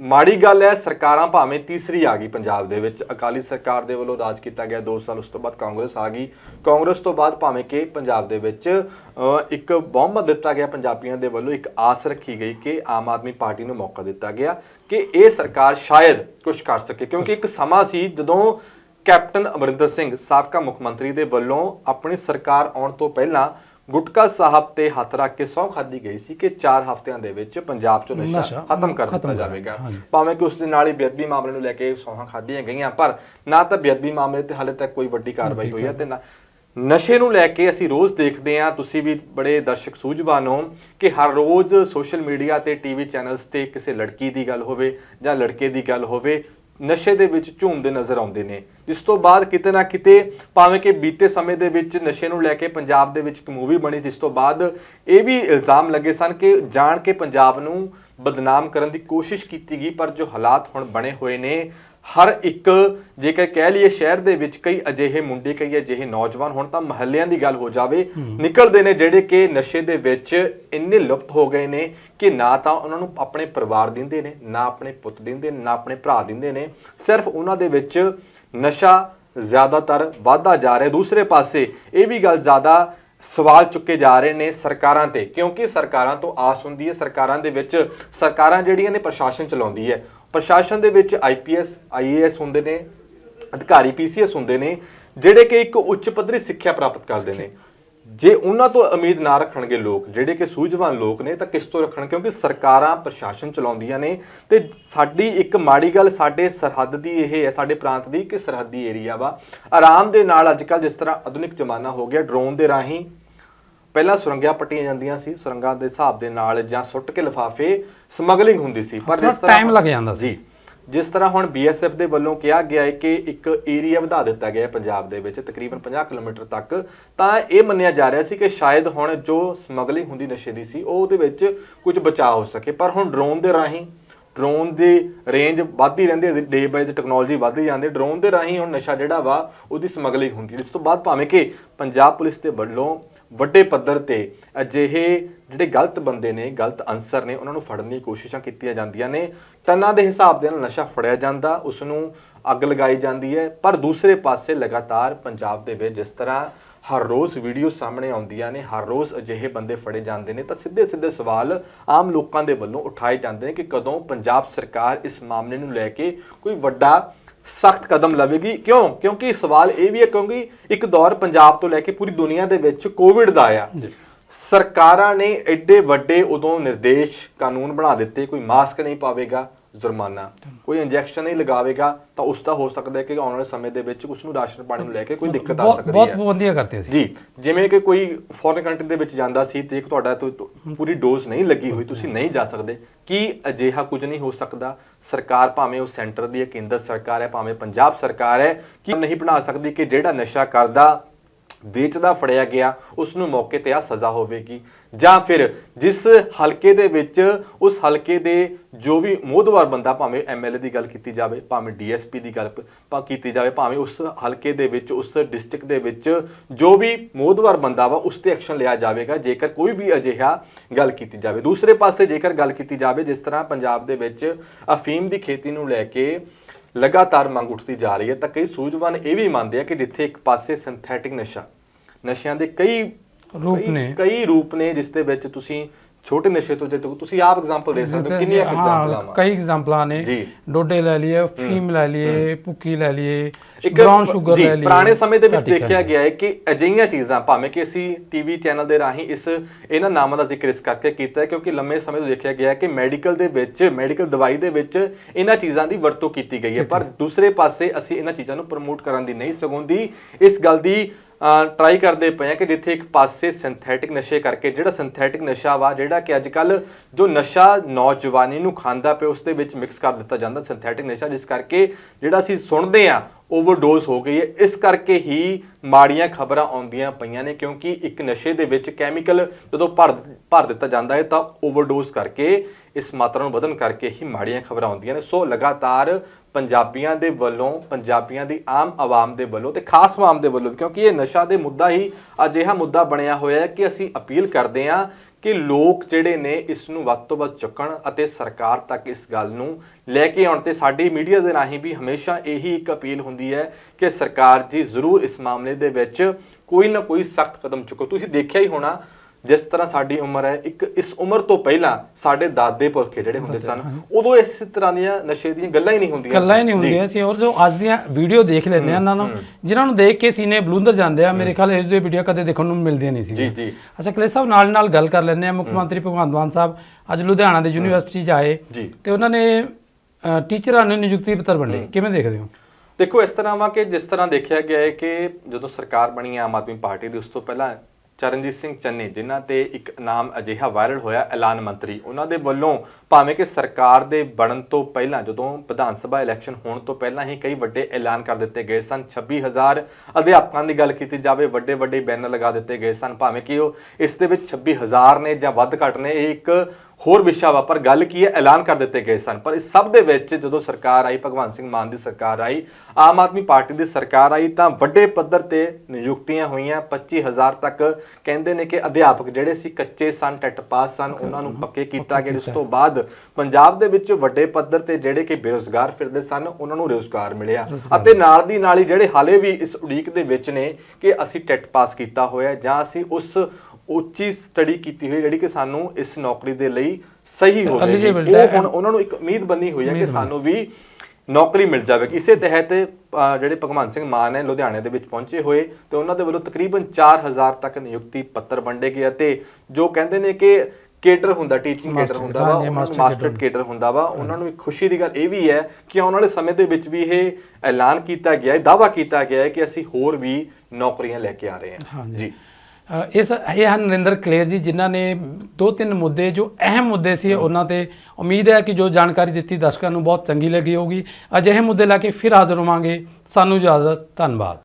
ਮਾੜੀ ਗੱਲ ਹੈ ਸਰਕਾਰਾਂ ਭਾਵੇਂ ਤੀਸਰੀ ਆ ਗਈ ਪੰਜਾਬ ਦੇ ਵਿੱਚ ਅਕਾਲੀ ਸਰਕਾਰ ਦੇ ਵੱਲੋਂ ਰਾਜ ਕੀਤਾ ਗਿਆ 2 ਸਾਲ ਉਸ ਤੋਂ ਬਾਅਦ ਕਾਂਗਰਸ ਆ ਗਈ। ਕਾਂਗਰਸ ਤੋਂ ਬਾਅਦ ਭਾਵੇਂ ਕਿ ਪੰਜਾਬ ਦੇ ਵਿੱਚ ਇੱਕ ਬਹੁਮਤ ਦਿੱਤਾ ਗਿਆ ਪੰਜਾਬੀਆਂ ਦੇ ਵੱਲੋਂ ਇੱਕ ਆਸ ਰੱਖੀ ਗਈ ਕਿ ਆਮ ਆਦਮੀ ਪਾਰਟੀ ਨੂੰ ਮੌਕਾ ਦਿੱਤਾ ਗਿਆ ਕਿ ਇਹ ਸਰਕਾਰ ਸ਼ਾਇਦ ਕੁਝ ਕਰ ਸਕੇ ਕਿਉਂਕਿ ਇੱਕ ਸਮਾਂ ਸੀ ਜਦੋਂ ਕੈਪਟਨ ਅਮਰਿੰਦਰ ਸਿੰਘ ਸਾਬਕਾ ਮੁੱਖ ਮੰਤਰੀ ਦੇ ਵੱਲੋਂ ਆਪਣੀ ਸਰਕਾਰ ਆਉਣ ਤੋਂ ਪਹਿਲਾਂ ਗੁਟਕਾ ਸਾਹਿਬ ਤੇ ਹੱਥ ਰੱਖ ਕੇ ਸਹੁੰ ਖਾਦੀ ਗਈ ਸੀ ਕਿ 4 ਹਫ਼ਤਿਆਂ ਦੇ ਵਿੱਚ ਪੰਜਾਬ ਚੋਂ ਨਸ਼ਾ ਖਤਮ ਕਰ ਦਿੱਤਾ ਜਾਵੇਗਾ। ਭਾਵੇਂ ਕਿ ਉਸ ਦੇ ਨਾਲ ਹੀ ਬੇਅਦਬੀ ਮਾਮਲੇ ਨੂੰ ਲੈ ਕੇ ਸੌਹਾਂ ਖਾਧੀਆਂ ਗਈਆਂ ਪਰ ਨਾ ਤਾਂ ਬੇਅਦਬੀ ਮਾਮਲੇ ਤੇ ਹਾਲੇ ਤੱਕ ਕੋਈ ਵੱਡੀ ਕਾਰਵਾਈ ਹੋਈ ਹੈ ਤੇ ਨਾ ਨਸ਼ੇ ਨੂੰ ਲੈ ਕੇ ਅਸੀਂ ਰੋਜ਼ ਦੇਖਦੇ ਹਾਂ ਤੁਸੀਂ ਵੀ ਬੜੇ ਦਰਸ਼ਕ ਸੂਝਵਾਨ ਹੋ ਕਿ ਹਰ ਰੋਜ਼ ਸੋਸ਼ਲ ਮੀਡੀਆ ਤੇ ਟੀਵੀ ਚੈਨਲਸ ਤੇ ਕਿਸੇ ਲੜਕੀ ਦੀ ਗੱਲ ਹੋਵੇ ਜਾਂ ਲੜਕੇ ਦੀ ਗੱਲ ਹੋਵੇ ਨਸ਼ੇ ਦੇ ਵਿੱਚ ਝੂਮਦੇ ਨਜ਼ਰ ਆਉਂਦੇ ਨੇ। ਇਸ ਤੋਂ ਬਾਅਦ ਕਿਤੇ ਨਾ ਕਿਤੇ ਭਾਵੇਂ ਕਿ ਬੀਤੇ ਸਮੇਂ ਦੇ ਵਿੱਚ ਨਸ਼ੇ ਨੂੰ ਲੈ ਕੇ ਪੰਜਾਬ ਦੇ ਵਿੱਚ ਇੱਕ ਮੂਵੀ ਬਣੀ ਜਿਸ ਤੋਂ ਬਾਅਦ ਇਹ ਵੀ ਇਲਜ਼ਾਮ ਲੱਗੇ ਸਨ ਕਿ ਜਾਣ ਕੇ ਪੰਜਾਬ ਨੂੰ ਬਦਨਾਮ ਕਰਨ ਦੀ ਕੋਸ਼ਿਸ਼ ਕੀਤੀ ਗਈ, ਪਰ ਜੋ ਹਾਲਾਤ ਹੁਣ ਬਣੇ ਹੋਏ ਨੇ ਹਰ ਇੱਕ ਜੇਕਰ ਕਹਿ ਲਈਏ ਸ਼ਹਿਰ ਦੇ ਵਿੱਚ ਕਈ ਅਜਿਹੇ ਮੁੰਡੇ ਕਈ ਅਜਿਹੇ ਨੌਜਵਾਨ ਹੁਣ ਤਾਂ ਮਹੱਲਿਆਂ ਦੀ ਗੱਲ ਹੋ ਜਾਵੇ ਨਿਕਲਦੇ ਨੇ ਜਿਹੜੇ ਕਿ ਨਸ਼ੇ ਦੇ ਵਿੱਚ ਇੰਨੇ ਲੁਪਤ ਹੋ ਗਏ ਨੇ ਕਿ ਨਾ ਤਾਂ ਉਹਨਾਂ ਨੂੰ ਆਪਣੇ ਪਰਿਵਾਰ ਦਿੰਦੇ ਨੇ ਨਾ ਆਪਣੇ ਪੁੱਤ ਦਿੰਦੇ ਨੇ ਨਾ ਆਪਣੇ ਭਰਾ ਦਿੰਦੇ ਨੇ। ਸਿਰਫ ਉਹਨਾਂ ਦੇ ਵਿੱਚ ਨਸ਼ਾ ਜ਼ਿਆਦਾਤਰ ਵਾਧਾ ਜਾ ਰਿਹਾ। ਦੂਸਰੇ ਪਾਸੇ ਇਹ ਵੀ ਗੱਲ ਜ਼ਿਆਦਾ ਸਵਾਲ ਚੁੱਕੇ ਜਾ ਰਹੇ ਨੇ ਸਰਕਾਰਾਂ ਤੇ ਕਿਉਂਕਿ ਸਰਕਾਰਾਂ ਤੋਂ ਆਸ ਹੁੰਦੀ ਹੈ ਸਰਕਾਰਾਂ ਦੇ ਵਿੱਚ ਸਰਕਾਰਾਂ ਜਿਹੜੀਆਂ ਨੇ ਪ੍ਰਸ਼ਾਸਨ ਚਲਾਉਂਦੀ ਹੈ ਪ੍ਰਸ਼ਾਸਨ ਦੇ ਵਿੱਚ ਆਈਪੀਐਸ ਆਈਏਐਸ ਹੁੰਦੇ ਨੇ, ਅਧਿਕਾਰੀ ਪੀਸੀਐਸ ਹੁੰਦੇ ਨੇ, ਜਿਹੜੇ ਕਿ ਇੱਕ ਉੱਚ ਪੱਧਰੀ ਸਿੱਖਿਆ ਪ੍ਰਾਪਤ ਕਰਦੇ ਨੇ। ਜੇ ਉਹਨਾਂ ਤੋਂ ਉਮੀਦ ਨਾ ਰੱਖਣਗੇ ਲੋਕ, ਜਿਹੜੇ ਕਿ ਸੂਝਵਾਨ ਲੋਕ ਨੇ, ਤਾਂ ਕਿਸ ਤੋਂ ਰੱਖਣ? ਕਿਉਂਕਿ ਸਰਕਾਰਾਂ ਪ੍ਰਸ਼ਾਸਨ ਚਲਾਉਂਦੀਆਂ ਨੇ ਤੇ ਸਾਡੀ ਇੱਕ ਮਾੜੀ ਗੱਲ ਸਾਡੇ ਸਰਹੱਦ ਦੀ ਇਹ ਹੈ, ਸਾਡੇ ਪ੍ਰਾਂਤ ਦੀ ਕਿ ਸਰਹੱਦੀ ਏਰੀਆ ਵਾ। ਆਰਾਮ ਦੇ ਨਾਲ ਅੱਜਕੱਲ ਜਿਸ ਤਰ੍ਹਾਂ ਆਧੁਨਿਕ ਜ਼ਮਾਨਾ ਹੋ ਗਿਆ, ਡਰੋਨ ਦੇ ਰਾਹੀਂ ਪਹਿਲਾਂ ਸੁਰੰਗਾਂ ਪੱਟੀਆਂ ਜਾਂਦੀਆਂ ਸੀ ਸੁਰੰਗਾਂ ਦੇ ਹਿਸਾਬ ਦੇ ਨਾਲ ਜਾਂ ਸੁੱਟ ਕੇ ਲਿਫਾਫੇ ਸਮਗਲਿੰਗ ਹੁੰਦੀ ਸੀ। ਪਰ ਜਿਸ ਥੋੜ੍ਹਾ time ਲੱਗ ਜਾਂਦਾ ਸੀ। ਜੀ। ਜਿਸ ਤਰ੍ਹਾਂ ਹੁਣ ਬੀਐਸਐਫ ਦੇ ਵੱਲੋਂ ਕਿਹਾ ਗਿਆ ਹੈ ਕਿ ਇੱਕ ਏਰੀਆ ਵਧਾ ਦਿੱਤਾ ਗਿਆ ਹੈ ਪੰਜਾਬ ਦੇ ਵਿੱਚ ਤਕਰੀਬਨ 50 ਕਿਲੋਮੀਟਰ ਤੱਕ ਤਾਂ ਇਹ ਮੰਨਿਆ ਜਾ ਰਿਹਾ ਸੀ ਕਿ ਸ਼ਾਇਦ ਹੁਣ ਜੋ ਸਮਗਲਿੰਗ ਹੁੰਦੀ ਨਸ਼ੇ ਦੀ ਸੀ ਉਹ ਉਹਦੇ ਵਿੱਚ ਕੁਝ ਬਚਾਅ ਹੋ ਸਕੇ। ਪਰ ਹੁਣ ਡਰੋਨ ਦੇ ਰਾਹੀਂ ਡਰੋਨ ਦੀ ਰੇਂਜ ਵੱਧਦੀ ਰਹਿੰਦੀ ਹੈ ਡੇ ਬਾਏ ਡੇ ਟੈਕਨੋਲੋਜੀ ਵੱਧਦੀ ਜਾਂਦੀ ਹੈ। ਡਰੋਨ ਦੇ ਰਾਹੀਂ ਹੁਣ ਨਸ਼ਾ ਜਿਹੜਾ ਵਾ ਉਹਦੀ ਸਮਗਲਿੰਗ ਹੁੰਦੀ ਹੈ। ਇਸ ਤੋਂ ਬਾਅਦ ਭਾਵੇਂ ਕਿ ਪੰਜਾਬ ਪੁਲਿਸ ਦੇ ਵੱਲੋਂ ਵੱਡੇ ਪੱਧਰ ਤੇ ਅਜਿਹੇ ਜਿਹੜੇ ਗਲਤ ਬੰਦੇ ਨੇ, ਗਲਤ ਅਨਸਰ ਨੇ, ਉਹਨਾਂ ਨੂੰ ਫੜਨ ਦੀ ਕੋਸ਼ਿਸ਼ਾਂ ਕੀਤੀਆਂ ਜਾਂਦੀਆਂ ਨੇ। ਟਨਾਂ ਦੇ ਹਿਸਾਬ ਦੇ ਨਾਲ ਨਸ਼ਾ ਫੜਿਆ ਜਾਂਦਾ ਉਸ ਨੂੰ ਅੱਗ ਲਗਾਈ ਜਾਂਦੀ ਹੈ। ਪਰ ਦੂਸਰੇ ਪਾਸੇ ਲਗਾਤਾਰ ਪੰਜਾਬ ਦੇ ਵਿੱਚ ਜਿਸ ਤਰ੍ਹਾਂ ਹਰ ਰੋਜ਼ ਵੀਡੀਓ ਸਾਹਮਣੇ ਆਉਂਦੀਆਂ ਨੇ, ਹਰ ਰੋਜ਼ ਅਜਿਹੇ ਬੰਦੇ ਫੜੇ ਜਾਂਦੇ ਨੇ, ਤਾਂ ਸਿੱਧੇ ਸਿੱਧੇ ਸਵਾਲ ਆਮ ਲੋਕਾਂ ਦੇ ਵੱਲੋਂ ਉਠਾਏ ਜਾਂਦੇ ਨੇ ਕਿ ਕਦੋਂ ਪੰਜਾਬ ਸਰਕਾਰ ਇਸ ਮਾਮਲੇ ਨੂੰ ਲੈ ਕੇ ਕੋਈ ਵੱਡਾ ਸਖਤ ਕਦਮ ਲਵੇਗੀ। ਕਿਉਂ? ਕਿਉਂਕਿ ਸਵਾਲ ਇਹ ਵੀ ਹੈ ਕਿਉਂਕਿ ਇੱਕ ਦੌਰ ਪੰਜਾਬ ਤੋਂ ਲੈ ਕੇ ਪੂਰੀ ਦੁਨੀਆ ਦੇ ਵਿੱਚ ਕੋਵਿਡ ਦਾ ਆਇਆ। ਸਰਕਾਰਾਂ ਨੇ ਐਡੇ ਵੱਡੇ ਉਦੋਂ ਨਿਰਦੇਸ਼ ਕਾਨੂੰਨ ਬਣਾ ਦਿੱਤੇ ਕੋਈ ਮਾਸਕ ਨਹੀਂ ਪਾਵੇਗਾ। ਜੁਰਮਾਨਾ। ਕੋਈ ਇੰਜੈਕਸ਼ਨ ਨਹੀਂ ਲਗਾਵੇਗਾ ਤਾਂ ਉਸ ਦਾ ਹੋ ਸਕਦਾ ਹੈ ਕਿ ਆਉਣ ਵਾਲੇ ਸਮੇਂ ਦੇ ਵਿੱਚ ਉਸ ਨੂੰ ਰਾਸ਼ਨ ਪਾਣੀ ਨੂੰ ਲੈ ਕੇ ਕੋਈ ਦਿੱਕਤ ਆ ਬਹੁਤ ਸਕਦੀ ਬਹੁਤ ਹੈ ਪਾਬੰਦੀਆਂ ਕਰਤੇ ਸੀ। ਜੀ ਜਿਵੇਂ ਕਿ ਕੋਈ ਫੋਰਨ ਕੰਟਰੀ ਦੇ ਵਿੱਚ ਜਾਂਦਾ ਸੀ ਤੇ ਇੱਕ ਤੁਹਾਡਾ ਪੂਰੀ ਡੋਜ਼ ਨਹੀਂ ਲੱਗੀ ਹੋਈ ਤੁਸੀਂ ਨਹੀਂ ਜਾ ਸਕਦੇ। ਕੀ ਅਜਿਹਾ ਕੁਝ ਨਹੀਂ ਹੋ ਸਕਦਾ? ਸਰਕਾਰ ਭਾਵੇਂ ਉਹ ਸੈਂਟਰ ਦੀ ਹੈ ਕੇਂਦਰ ਸਰਕਾਰ ਹੈ ਭਾਵੇਂ ਪੰਜਾਬ ਸਰਕਾਰ ਹੈ ਕੀ ਨਹੀਂ ਬਣਾ ਸਕਦੀ ਕਿ ਜਿਹੜਾ ਨਸ਼ਾ ਕਰਦਾ ਵੇਚਦਾ ਫੜਿਆ ਗਿਆ ਉਸ ਨੂੰ ਮੌਕੇ ਤੇ ਆ ਸਜ਼ਾ ਹੋਵੇਗੀ। ਜਾਂ ਫਿਰ ਜਿਸ ਹਲਕੇ ਦੇ ਵਿੱਚ, ਉਸ ਹਲਕੇ ਦੇ ਜੋ ਵੀ ਮੋਹਦਵਾਰ ਬੰਦਾ ਭਾਵੇਂ ਐਮਐਲਏ ਦੀ ਗੱਲ ਕੀਤੀ ਜਾਵੇ, ਭਾਵੇਂ ਡੀਐਸਪੀ ਦੀ ਗੱਲ ਪ- ਪਾ, ਕੀਤੀ ਜਾਵੇ, ਭਾਵੇਂ ਉਸ ਹਲਕੇ ਦੇ ਵਿੱਚ, ਉਸ ਡਿਸਟ੍ਰਿਕਟ ਦੇ ਵਿੱਚ ਜੋ ਵੀ ਮੋਹਦਵਾਰ ਬੰਦਾ ਵਾ, ਉਸ ਤੇ ਐਕਸ਼ਨ ਲਿਆ ਜਾਵੇਗਾ, ਜੇਕਰ ਕੋਈ ਵੀ ਅਜਿਹਾ ਗੱਲ ਕੀਤੀ ਜਾਵੇ। ਦੂਸਰੇ ਪਾਸੇ ਜੇਕਰ ਗੱਲ ਕੀਤੀ ਜਾਵੇ, ਜਿਸ ਤਰ੍ਹਾਂ ਪੰਜਾਬ ਦੇ ਵਿੱਚ ਅਫੀਮ ਦੀ ਖੇਤੀ ਨੂੰ ਲੈ ਕੇ ਲਗਾਤਾਰ ਮੰਗ ਉੱਠਦੀ ਜਾ ਰਹੀ ਹੈ ਤਾਂ ਕਈ ਸੂਝਵਾਨ ਇਹ ਵੀ ਮੰਨਦੇ ਆ ਕਿ ਜਿੱਥੇ ਇੱਕ ਪਾਸੇ ਸਿੰਥੈਟਿਕ ਨਸ਼ਾ ਨਸ਼ਿਆਂ ਦੇ ਕਈ ਰੂਪ ਨੇ। ਕਈ ਰੂਪ ਨੇ ਜਿਸ ਦੇ ਵਿੱਚ ਤੁਸੀਂ ਛੋਟੇ ਨਸ਼ੇ ਤੋਂ ਜੇ ਤੁਸੀਂ ਆਪ ਐਗਜ਼ਾਮਪਲ ਦੇ ਸਕਦੇ ਹੋ ਕਿੰਨੀਆਂ ਐਗਜ਼ਾਮਪਲਾਂ ਕਈ ਐਗਜ਼ਾਮਪਲਾਂ ਨੇ। ਜੀ। ਡੋਡੇ ਲੈ ਲਈਏ ਫੀਮ ਲੈ ਲਈਏ ਭੁੱਕੀ ਲੈ ਲਈਏ ਬ੍ਰਾਊਨ ਸ਼ੂਗਰ ਲੈ ਲਈਏ ਪੁਰਾਣੇ ਸਮੇਂ ਦੇ ਵਿੱਚ ਦੇਖਿਆ। ਗਿਆ ਹੈ ਕਿ ਅਜਿਹੀਆਂ ਚੀਜ਼ਾਂ ਭਾਵੇਂ ਕਿ ਅਸੀਂ ਟੀਵੀ ਚੈਨਲ ਦੇ ਰਾਹੀਂ ਇਸ ਇਹਨਾਂ ਨਾਮਾਂ ਦਾ ਜ਼ਿਕਰ ਇਸ ਕਰਕੇ ਕੀਤਾ ਹੈ ਕਿਉਂਕਿ ਲੰਮੇ ਸਮੇਂ ਤੋਂ ਦੇਖਿਆ ਗਿਆ ਹੈ ਕਿ ਮੈਡੀਕਲ ਦੇ ਵਿੱਚ ਮੈਡੀਕਲ ਦਵਾਈ ਦੇ ਵਿੱਚ ਇਹਨਾਂ ਚੀਜ਼ਾਂ ਦੀ ਵਰਤੋਂ ਕੀਤੀ ਗਈ ਹੈ। ਪਰ ਦੂਸਰੇ ਪਾਸੇ ਅਸੀਂ ਇਹਨਾਂ ਚੀਜ਼ਾਂ ਨੂੰ ਪ੍ਰਮੋਟ ਕਰਨ ਦੀ ਨਹੀਂ ਸਗੋਂਦੀ ਇਸ ਗੱਲ ਦੀ ਟਰਾਈ ਕਰਦੇ ਪਏ ਆ ਕਿ ਜਿੱਥੇ ਇੱਕ ਪਾਸੇ ਸਿੰਥੈਟਿਕ ਨਸ਼ੇ ਕਰਕੇ ਜਿਹੜਾ ਸਿੰਥੈਟਿਕ ਨਸ਼ਾ ਵਾ, ਜਿਹੜਾ ਕਿ ਅੱਜ ਕੱਲ ਜੋ ਨਸ਼ਾ ਨੌਜਵਾਨੀ ਨੂੰ ਖਾਂਦਾ ਪਿਆ, ਉਸ ਦੇ ਵਿੱਚ ਮਿਕਸ ਕਰ ਦਿੱਤਾ ਜਾਂਦਾ ਸਿੰਥੈਟਿਕ ਨਸ਼ਾ, ਜਿਸ ਕਰਕੇ ਜਿਹੜਾ ਅਸੀਂ ਸੁਣਦੇ ਆ ਓਵਰਡੋਜ਼ ਹੋ ਗਈ ਹੈ। ਇਸ ਕਰਕੇ ਹੀ ਮਾੜੀਆਂ ਖਬਰਾਂ ਆਉਂਦੀਆਂ ਪਈਆਂ ਨੇ, ਕਿਉਂਕਿ ਇੱਕ ਨਸ਼ੇ ਦੇ ਵਿੱਚ ਕੈਮੀਕਲ ਜਦੋਂ ਭਰ ਭਰ ਦਿੱਤਾ ਜਾਂਦਾ ਹੈ, ਤਾਂ ਓਵਰਡੋਜ਼ ਕਰਕੇ ਇਸ ਮਾਤਰਾ ਨੂੰ ਵਧਣ ਕਰਕੇ ਹੀ ਮਾੜੀਆਂ ਖਬਰਾਂ ਆਉਂਦੀਆਂ ਨੇ। ਸੋ ਲਗਾਤਾਰ ਪੰਜਾਬੀਆਂ ਦੇ ਵੱਲੋਂ ਪੰਜਾਬੀਆਂ ਦੀ ਆਮ ਆਵਾਮ ਦੇ ਵੱਲੋਂ ਤੇ ਖਾਸ ਆਵਾਮ ਦੇ ਵੱਲੋਂ ਵੀ, ਕਿਉਂਕਿ ਇਹ ਨਸ਼ਾ ਦੇ ਮੁੱਦਾ ਹੀ ਅਜਿਹਾ ਮੁੱਦਾ ਬਣਿਆ ਹੋਇਆ ਹੈ ਕਿ ਅਸੀਂ ਅਪੀਲ ਕਰਦੇ ਹਾਂ ਕਿ ਲੋਕ ਜਿਹੜੇ ਨੇ ਇਸ ਨੂੰ ਵੱਧ ਤੋਂ ਵੱਧ ਚੁੱਕਣ ਅਤੇ ਸਰਕਾਰ ਤੱਕ ਇਸ ਗੱਲ ਨੂੰ ਲੈ ਕੇ ਆਉਣ ਤੇ ਸਾਡੀ ਮੀਡੀਆ ਦੇ ਰਾਹੀਂ ਵੀ ਹਮੇਸ਼ਾ ਇਹੀ ਇੱਕ ਅਪੀਲ ਹੁੰਦੀ ਹੈ ਕਿ ਸਰਕਾਰ ਜੀ ਜ਼ਰੂਰ ਇਸ ਮਾਮਲੇ ਦੇ ਵਿੱਚ ਕੋਈ ਨਾ ਕੋਈ ਸਖਤ ਕਦਮ ਚੁੱਕੋ। ਤੁਸੀਂ ਦੇਖਿਆ ਹੀ ਹੋਣਾ ਜਿਸ ਤਰ੍ਹਾਂ ਸਾਡੀ ਉਮਰ ਹੈ ਇੱਕ ਇਸ ਉਮਰ ਤੋਂ ਪਹਿਲਾਂ ਸਾਡੇ ਦਾਦੇ ਪੁਰਖੇ ਜਿਹੜੇ ਹੁੰਦੇ ਸਨ ਉਦੋਂ ਇਸ ਤਰ੍ਹਾਂ ਦੀਆਂ ਨਸ਼ੇ ਦੀਆਂ ਗੱਲਾਂ ਹੀ ਨਹੀਂ ਹੁੰਦੀਆਂ ਗੱਲਾਂ ਹੀ ਨਹੀਂ। ਹੁੰਦੀਆਂ ਸੀ। ਔਰ ਜੋ ਅੱਜ ਦੀਆਂ ਵੀਡੀਓ ਦੇਖ ਲੈਂਦੇ ਆ ਇਹਨਾਂ ਨੂੰ ਜਿਨ੍ਹਾਂ ਨੂੰ ਦੇਖ ਕੇ ਸੀਨੇ ਬਲੂੰਦਰ ਜਾਂਦੇ ਆ ਮੇਰੇ ਖਿਆਲ ਇਸ ਦੇ ਵੀਡੀਓ ਕਦੇ ਦੇਖਣ ਨੂੰ ਮਿਲਦੀਆਂ ਨਹੀਂ ਸੀ ਜੀ ਜੀ। ਅੱਛਾ ਕਲੇ ਸਾਹਿਬ ਨਾਲ ਨਾਲ ਗੱਲ ਕਰ ਲੈਂਦੇ ਆ ਮੁੱਖ ਮੰਤਰੀ ਭਗਵੰਤ ਮਾਨ ਸਾਹਿਬ ਅੱਜ ਲੁਧਿਆਣਾ ਦੇ ਯੂਨੀਵਰਸਿਟੀ 'ਚ ਆਏ। ਤੇ ਉਹਨਾਂ ਨੇ ਟੀਚਰਾਂ ਨੂੰ ਨਿਯੁਕਤੀ ਪੱਤਰ ਵੰਡੇ। ਕਿਵੇਂ ਦੇਖਦੇ ਹੋ? ਦੇਖੋ ਇਸ ਤਰ੍ਹਾਂ ਵਾ ਕਿ ਜਿਸ ਤਰ੍ਹਾਂ ਦੇਖਿਆ ਗਿਆ ਹੈ ਕਿ ਜਦੋਂ ਸਰਕਾਰ ਬਣੀ ਆਮ ਆਦਮੀ ਪਾਰਟੀ ਦੀ ਉਸ ਤੋਂ ਪਹਿਲਾਂ ਚਰਨਜੀਤ ਸਿੰਘ ਚੰਨੀ, ਜਿਨ੍ਹਾਂ ਤੇ ਇੱਕ ਨਾਮ ਅਜਿਹਾ ਵਾਇਰਲ ਹੋਇਆ ਐਲਾਨ ਮੰਤਰੀ, ਉਹਨਾਂ ਦੇ ਵੱਲੋਂ ਭਾਵੇਂ ਕਿ ਸਰਕਾਰ ਦੇ ਬਣਨ ਤੋਂ ਪਹਿਲਾਂ, ਜਦੋਂ ਵਿਧਾਨ ਸਭਾ ਇਲੈਕਸ਼ਨ ਹੋਣ ਤੋਂ ਪਹਿਲਾਂ ਹੀ ਕਈ ਵੱਡੇ ਐਲਾਨ ਕਰ ਦਿੱਤੇ ਗਏ ਸਨ 26000 ਅਧਿਆਪਕਾਂ ਦੀ ਗੱਲ ਕੀਤੀ ਜਾਵੇ ਵੱਡੇ ਵੱਡੇ ਬੈਨਰ ਲਗਾ ਦਿੱਤੇ ਗਏ ਸਨ, ਭਾਵੇਂ ਕਿ ਉਹ ਇਸ ਦੇ ਵਿੱਚ 26000 ਨੇ ਜਾਂ ਵੱਧ ਘੱਟ ਨੇ, ਇਹ ਇੱਕ ਹੋਰ ਵਿਸ਼ਾ ਵਾ ਪਰ ਗੱਲ ਕੀ ਹੈ ਐਲਾਨ ਕਰ ਦਿੱਤੇ ਗਏ ਸਨ। ਪਰ ਇਸ ਸਭ ਦੇ ਵਿੱਚ ਜਦੋਂ ਸਰਕਾਰ ਆਈ ਭਗਵੰਤ ਸਿੰਘ ਮਾਨ ਦੀ ਸਰਕਾਰ ਆਈ ਆਮ ਆਦਮੀ ਪਾਰਟੀ ਦੀ ਸਰਕਾਰ ਆਈ ਤਾਂ ਵੱਡੇ ਪੱਧਰ ਤੇ ਨਿਯੁਕਤੀਆਂ ਹੋਈਆਂ। 25000 ਤੱਕ ਕਹਿੰਦੇ ਨੇ ਕਿ ਅਧਿਆਪਕ ਜਿਹੜੇ ਸੀ ਕੱਚੇ ਸਨ ਟੈਟ ਪਾਸ ਸਨ ਉਹਨਾਂ ਨੂੰ ਪੱਕੇ ਕੀਤਾ ਗਿਆ। ਇਸ ਤੋਂ ਬਾਅਦ ਪੰਜਾਬ ਦੇ ਵਿੱਚ ਵੱਡੇ ਪੱਧਰ ਤੇ ਜਿਹੜੇ ਕਿ ਬੇਰੁਜ਼ਗਾਰ ਫਿਰਦੇ ਸਨ ਉਹਨਾਂ ਨੂੰ ਰੋਜ਼ਗਾਰ ਮਿਲਿਆ। ਅਤੇ ਨਾਲ ਦੀ ਨਾਲ ਹੀ ਜਿਹੜੇ ਹਾਲੇ ਵੀ ਇਸ ਉਡੀਕ ਦੇ ਵਿੱਚ ਨੇ ਕਿ ਅਸੀਂ ਟੈਟ ਪਾਸ ਕੀਤਾ ਹੋਇਆ ਜਾਂ ਅਸੀਂ ਉਸ ਉੱਚੀ ਸਟੱਡੀ ਕੀਤੀ ਹੋਈ ਜਿਹੜੀ ਕਿ ਸਾਨੂੰ ਇਸ ਨੌਕਰੀ ਦੇ ਲਈ ਸਹੀ ਹੋਵੇਗੀ। ਉਹ ਹੁਣ ਉਹਨਾਂ ਨੂੰ ਇੱਕ ਉਮੀਦ ਬੰਨੀ ਹੋਈ ਹੈ ਕਿ ਸਾਨੂੰ ਵੀ ਨੌਕਰੀ ਮਿਲ ਜਾਵੇਗੀ। ਇਸੇ ਤਹਿਤ ਜਿਹੜੇ ਭਗਵੰਤ ਸਿੰਘ ਮਾਨ ਹੈ ਲੁਧਿਆਣੇ ਦੇ ਵਿੱਚ ਪਹੁੰਚੇ ਹੋਏ ਤੇ ਉਹਨਾਂ ਦੇ ਵੱਲੋਂ ਤਕਰੀਬਨ 4000 ਤੱਕ ਨਿਯੁਕਤੀ ਪੱਤਰ ਵੰਡੇ ਗਏ ਅਤੇ ਜੋ ਕਹਿੰਦੇ ਨੇ ਕਿ ਕੇਟਰ ਹੁੰਦਾ ਟੀਚਿੰਗ ਕੇਟਰ ਹੁੰਦਾ ਵਾ ਨੂੰ ਮਾਸਟਰ ਕੇਟਰ ਹੁੰਦਾ ਵਾ ਉਹਨਾਂ ਨੂੰ ਇੱਕ ਖੁਸ਼ੀ ਦੀ ਗੱਲ ਇਹ ਵੀ ਹੈ ਕਿ ਆਉਣ ਵਾਲੇ ਸਮੇਂ ਦੇ ਵਿੱਚ ਵੀ ਇਹ ਐਲਾਨ ਕੀਤਾ ਗਿਆ ਹੈ ਦਾਵਾ ਕੀਤਾ ਗਿਆ ਹੈ ਕਿ ਅਸੀਂ ਹੋਰ ਵੀ ਨੌਕਰੀਆਂ ਲੈ ਕੇ ਆ ਰਹੇ ਹਾਂ। ਜੀ। ਇਸ ਇਹ ਹਨ ਨਰਿੰਦਰ ਕਲੇਰ ਜੀ ਜਿਨ੍ਹਾਂ ਨੇ ਦੋ ਤਿੰਨ ਮੁੱਦੇ ਜੋ ਅਹਿਮ ਮੁੱਦੇ ਸੀ ਉਹਨਾਂ ਤੇ ਉਮੀਦ ਹੈ ਕਿ ਜੋ ਜਾਣਕਾਰੀ ਦਿੱਤੀ ਦਰਸ਼ਕਾਂ ਨੂੰ ਬਹੁਤ ਚੰਗੀ ਲੱਗੀ ਹੋਊਗੀ। ਅਜਿਹੇ ਮੁੱਦੇ ਲੈ ਕੇ ਫਿਰ ਹਾਜ਼ਰ ਹੋਵਾਂਗੇ। ਸਾਨੂੰ ਇਜਾਜ਼ਤ ਧੰਨਵਾਦ।